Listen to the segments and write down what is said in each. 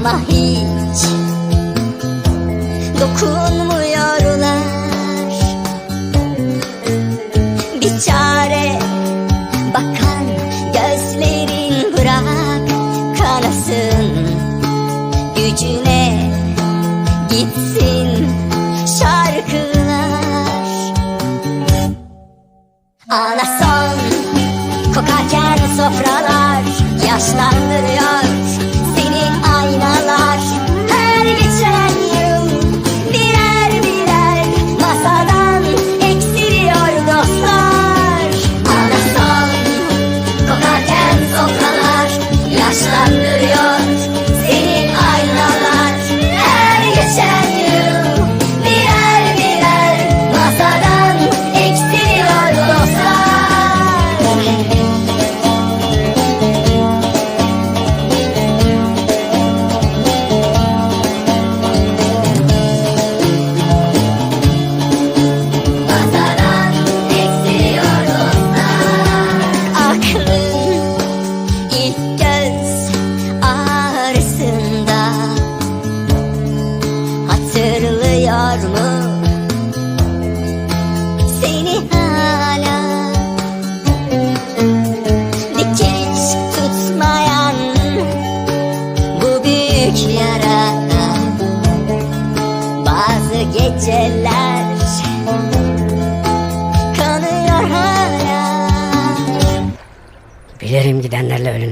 ama hiç dokunmuyorlar. Bir çare bakan gözlerin bırak kanasın gücüne gitsin şarkılar. Ana Anason kokarken sofralar yaşlandırıyor.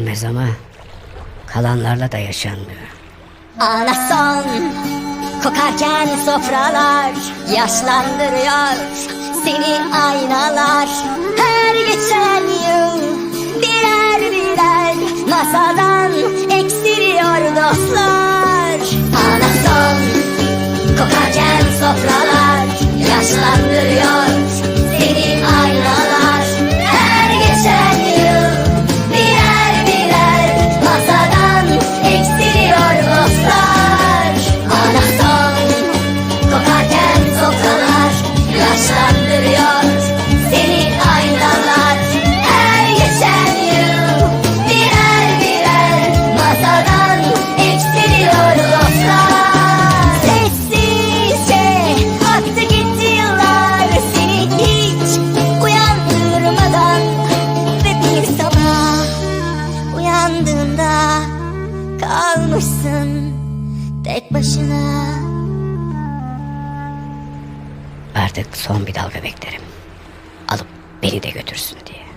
Ölünmez ama kalanlarla da yaşanmıyor. Anason kokarken sofralar yaşlandırıyor seni aynalar. Her geçen yıl birer birer masadan eksiliyor dostlar. Anason kokarken sofralar yaşlandırıyor kalmışsın tek başına Artık son bir dalga beklerim. Alıp beni de götürsün diye.